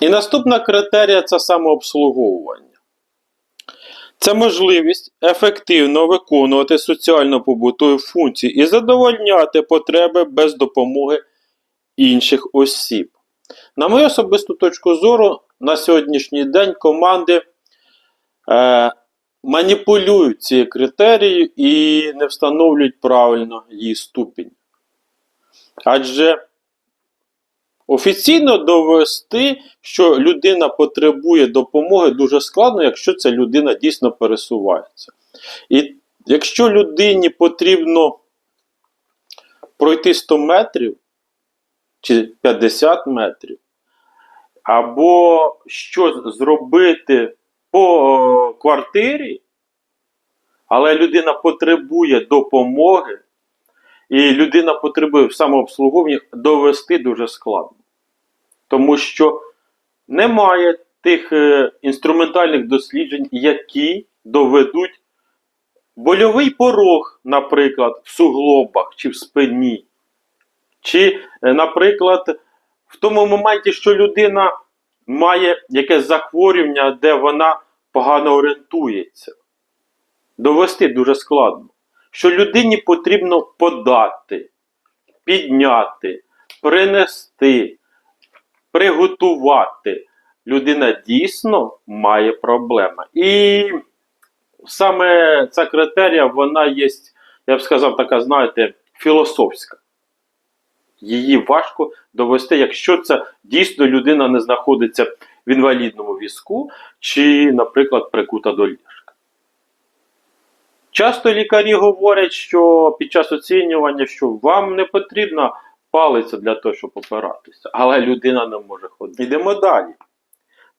І наступна критерія це самообслуговування. Це можливість ефективно виконувати соціально-побутові функції і задовольняти потреби без допомоги інших осіб. На мою особисту точку зору, на сьогоднішній день команди е, маніпулюють цією критерією і не встановлюють правильно її ступінь. Адже офіційно довести, що людина потребує допомоги, дуже складно, якщо ця людина дійсно пересувається. І якщо людині потрібно пройти 100 метрів чи 50 метрів, або щось зробити по е, квартирі, але людина потребує допомоги, і людина потребує самообслуговування, довести дуже складно. Тому що немає тих е, інструментальних досліджень, які доведуть больовий порог, наприклад, в суглобах чи в спині. Чи, е, наприклад, в тому моменті, що людина має якесь захворювання, де вона погано орієнтується. Довести дуже складно. Що людині потрібно подати, підняти, принести, приготувати. Людина дійсно має проблеми. І саме ця критерія, вона є, я б сказав, така, знаєте, філософська. Її важко довести, якщо це дійсно людина не знаходиться в інвалідному візку, чи, наприклад, прикута до ліжка. Часто лікарі говорять, що під час оцінювання, що вам не потрібна палиця для того, щоб опиратися, але людина не може ходити. Йдемо далі.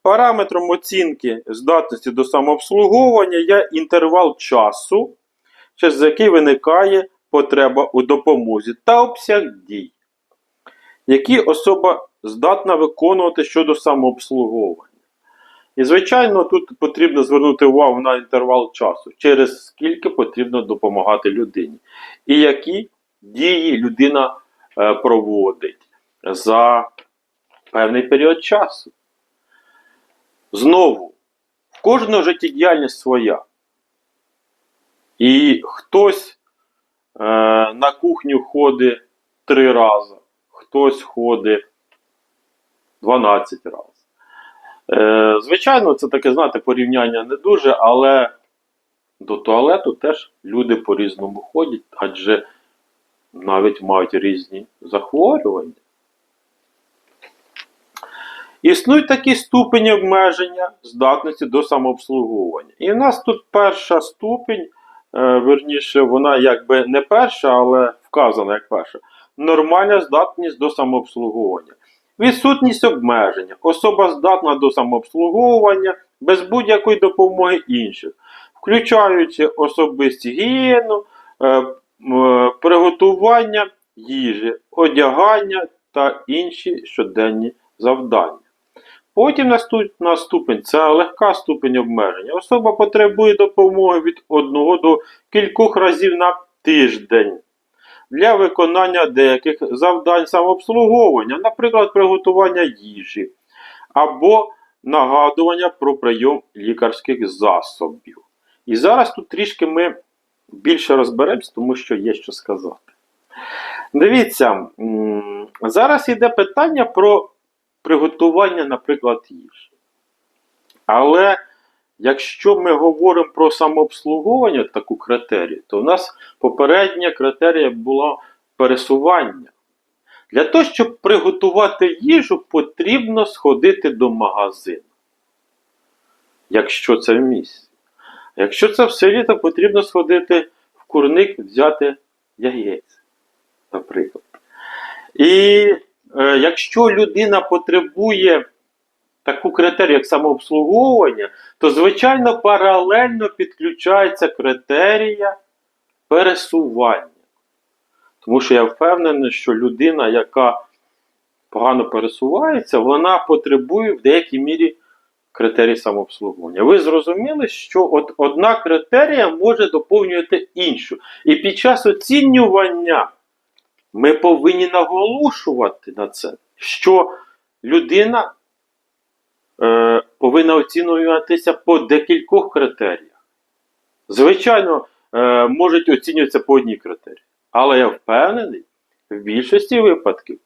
Параметром оцінки здатності до самообслуговування є інтервал часу, через який виникає потреба у допомозі та обсяг дій, які особа здатна виконувати щодо самообслуговування. І, звичайно, тут потрібно звернути увагу на інтервал часу, через скільки потрібно допомагати людині, і які дії людина е, проводить за певний період часу. Знову, в кожного життєдіяльність своя. І хтось е, на кухню ходить три рази, хтось ходить 12 разів. Е, звичайно, це таке, знаєте, порівняння не дуже, але до туалету теж люди по-різному ходять, адже навіть мають різні захворювання. Існують такі ступені обмеження здатності до самообслуговування. І в нас тут перша ступінь, е, верніше, вона якби не перша, але вказана як перша. Нормальна здатність до самообслуговування. Відсутність обмеження. Особа здатна до самообслуговування без будь-якої допомоги інших, включаючи особисті гігієну, е, е, приготування їжі, одягання та інші щоденні завдання. Потім наступна ступень це легка ступень обмеження. Особа потребує допомоги від одного до кількох разів на тиждень для виконання деяких завдань самообслуговування, наприклад, приготування їжі або нагадування про прийом лікарських засобів. І зараз тут трішки ми більше розберемось, тому що є що сказати. Дивіться, зараз йде питання про приготування, наприклад, їжі. Але якщо ми говоримо про самообслуговування, таку критерію, то у нас попередня критерія була пересування. Для того, щоб приготувати їжу, потрібно сходити до магазину. Якщо це в місті. Якщо це в селі, то потрібно сходити в курник, взяти яєць, наприклад. І е, якщо людина потребує таку критерію, як самообслуговування, то, звичайно, паралельно підключається критерія пересування. Тому що я впевнений, що людина, яка погано пересувається, вона потребує в деякій мірі критерій самообслуговування. Ви зрозуміли, що от одна критерія може доповнювати іншу. І під час оцінювання ми повинні наголошувати на це, що людина е, повинна оцінюватися по декількох критеріях. Звичайно, е, можуть оцінюватися по одній критерії. Але я впевнений, в більшості випадків,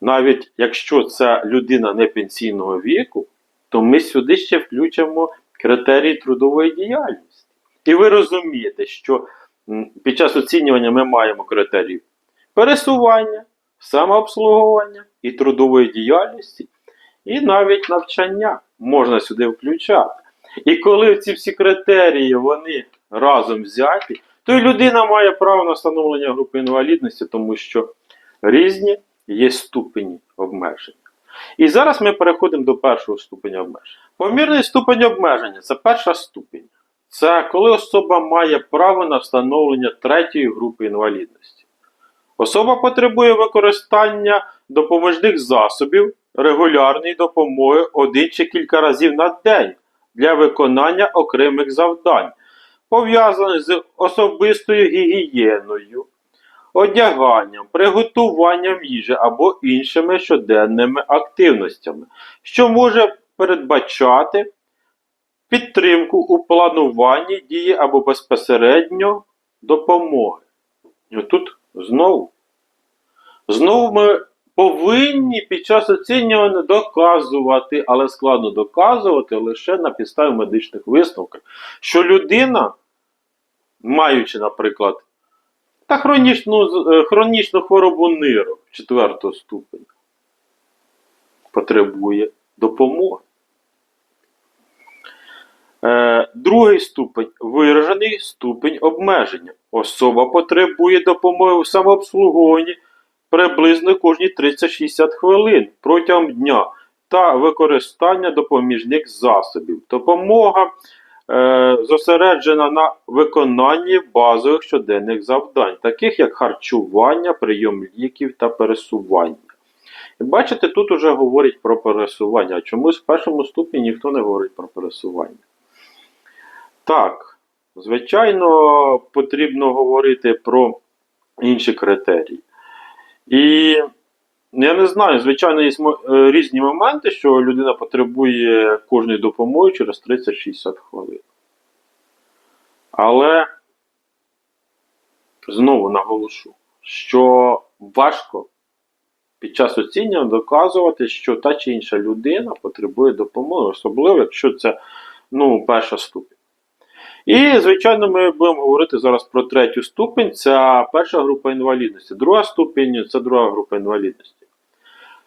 навіть якщо це людина не пенсійного віку, то ми сюди ще включимо критерії трудової діяльності. І ви розумієте, що під час оцінювання ми маємо критерії пересування, самообслуговування і трудової діяльності, і навіть навчання можна сюди включати. І коли ці всі критерії вони разом взяті, то і людина має право на встановлення групи інвалідності, тому що різні є ступені обмежень. І зараз ми переходимо до першого ступеня обмеження. Помірний ступень обмеження це перша ступінь. Це коли особа має право на встановлення третьої групи інвалідності. Особа потребує використання допоможних засобів регулярної допомоги один чи кілька разів на день для виконання окремих завдань, пов'язаних з особистою гігієною, одяганням, приготуванням їжі або іншими щоденними активностями, що може передбачати підтримку у плануванні дії або безпосередньо допомоги. Тут знову. Знову ми повинні під час оцінювання доказувати, але складно доказувати лише на підставі медичних висновків, що людина, маючи, наприклад, та хронічну, е, хронічну хворобу нирок 4 ступеня, потребує допомоги. Е, другий ступень виражений ступень обмеження. Особа потребує допомоги у самообслуговуванні приблизно кожні 30-60 хвилин протягом дня та використання допоміжних засобів. Допомога е, зосереджена на виконанні базових щоденних завдань, таких як харчування, прийом ліків та пересування. І бачите, тут уже говорять про пересування, а чомусь в першому ступені ніхто не говорить про пересування. Так, звичайно, потрібно говорити про інші критерії. І я не знаю, звичайно, є е, різні моменти, що людина потребує кожної допомоги через 30-60 хвилин. Але знову наголошу, що важко під час оцінювання доказувати, що та чи інша людина потребує допомоги, особливо, якщо це ну, перша ступінь. І, звичайно, ми будемо говорити зараз про третю ступень. Це перша група інвалідності. Друга ступінь це друга група інвалідності.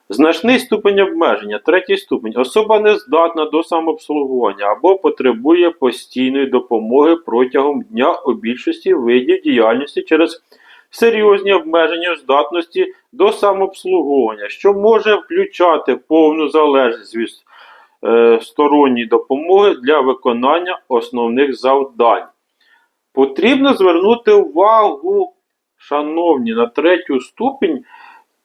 Значний ступень обмеження, третій ступень. Особа не здатна до самообслуговування або потребує постійної допомоги протягом дня у більшості видів діяльності через серйозні обмеження здатності до самообслуговування, що може включати повну залежність від сторонньої допомоги для виконання основних завдань. Потрібно звернути увагу, шановні, на третю ступінь.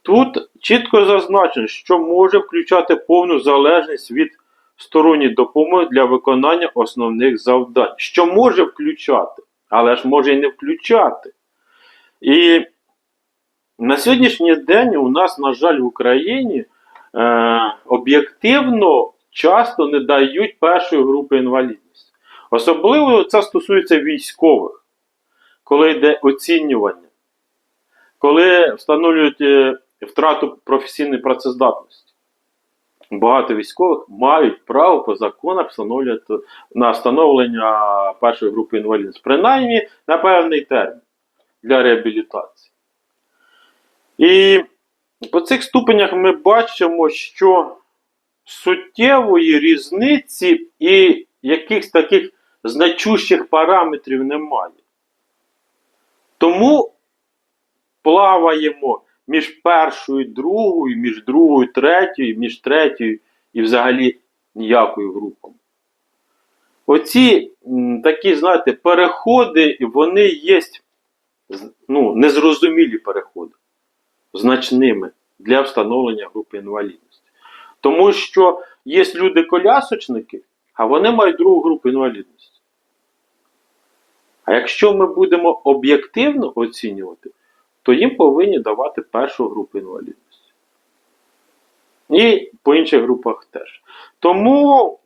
Тут чітко зазначено, що може включати повну залежність від сторонньої допомоги для виконання основних завдань. Що може включати, але ж може і не включати. І на сьогоднішній день у нас, на жаль, в Україні е, об'єктивно часто не дають першої групи інвалідності. Особливо це стосується військових, коли йде оцінювання, коли встановлюють е, втрату професійної працездатності. Багато військових мають право по законах встановлювати на встановлення першої групи інвалідності, принаймні на певний термін для реабілітації. І по цих ступенях ми бачимо, що суттєвої різниці і якихось таких значущих параметрів немає. Тому плаваємо між першою і другою, між другою третьою, між третьою і взагалі ніякою групою. Оці такі, знаєте, переходи, вони є ну, незрозумілі переходи значними для встановлення групи інвалідності. Тому що є люди-колясочники, а вони мають другу групу інвалідності. А якщо ми будемо об'єктивно оцінювати, то їм повинні давати першу групу інвалідності. І по інших групах теж. Тому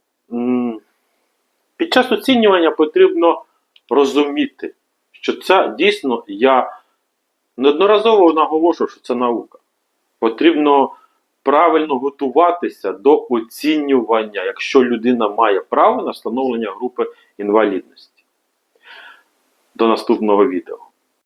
під час оцінювання потрібно розуміти, що це дійсно я неодноразово наголошую, що це наука. Потрібно правильно готуватися до оцінювання, якщо людина має право на встановлення групи інвалідності. До наступного відео.